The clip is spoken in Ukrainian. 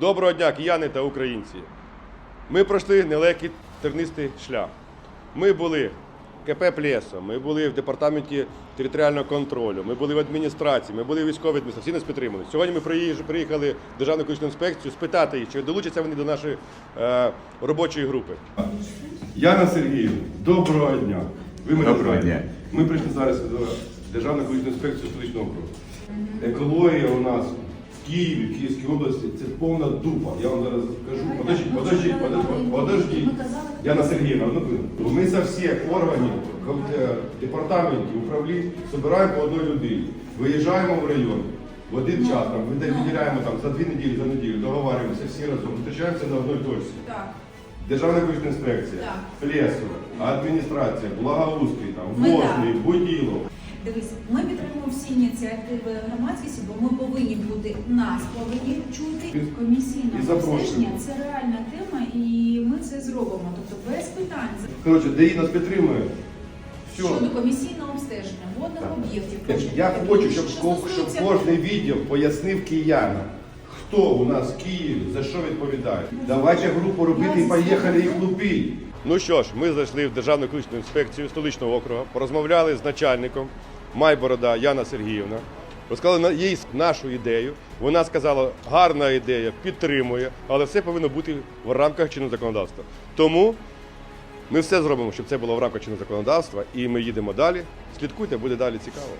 Доброго дня, кияни та українці. Ми пройшли нелегкий тернистий шлях. Ми були в КП Плесо, ми були в департаменті територіального контролю, ми були в адміністрації, ми були в військовій адміністрації, всі нас підтримали. Сьогодні ми приїхали в Державну екологічну інспекцію спитати їх, чи долучаться вони до нашої е, робочої групи. Яна Сергіївна, доброго дня. Ви мене Доброго знаєте. дня. Ми прийшли зараз до Державної екологічної інспекції столичного округу. Екологія у нас Києві, в Київській області це повна дупа. Я вам зараз скажу. Подождіть, подождіть, подождіть, подождіть. Яна Сергіївна, одну хвилину. Ми со всіх органів, департаментів, управлінь збираємо по одній людині. Виїжджаємо в район. В один час там виділяємо там за дві неділі, за неділю, договарюємося всі разом, зустрічаємося на одній точці. Так. Державна екологічна інспекція. Плесо, адміністрація, благоустрій, там, Ми Возний, Буділо. Дивись, ми підтримуємо ініціативи громадськості, бо ми повинні бути нас повинні чути. Комісійне обстеження це реальна тема, і ми це зробимо. Тобто без питань Коротше, ДІ нас підтримує. Все. щодо комісійного обстеження водних Так. об'єктів. Я хочу, щоб, Що щоб кожен відділ пояснив киянам, хто у нас в Києві, за що відповідає. Давайте групу робити і поїхали їх лупити. Ну що ж, ми зайшли в Державну екологічну інспекцію столичного округу, порозмовляли з начальником Майборода Яна Сергіївна. Розказали їй нашу ідею. Вона сказала, гарна ідея, підтримує, але все повинно бути в рамках чинного законодавства. Тому ми все зробимо, щоб це було в рамках чинного законодавства, і ми їдемо далі. Слідкуйте, буде далі цікаво.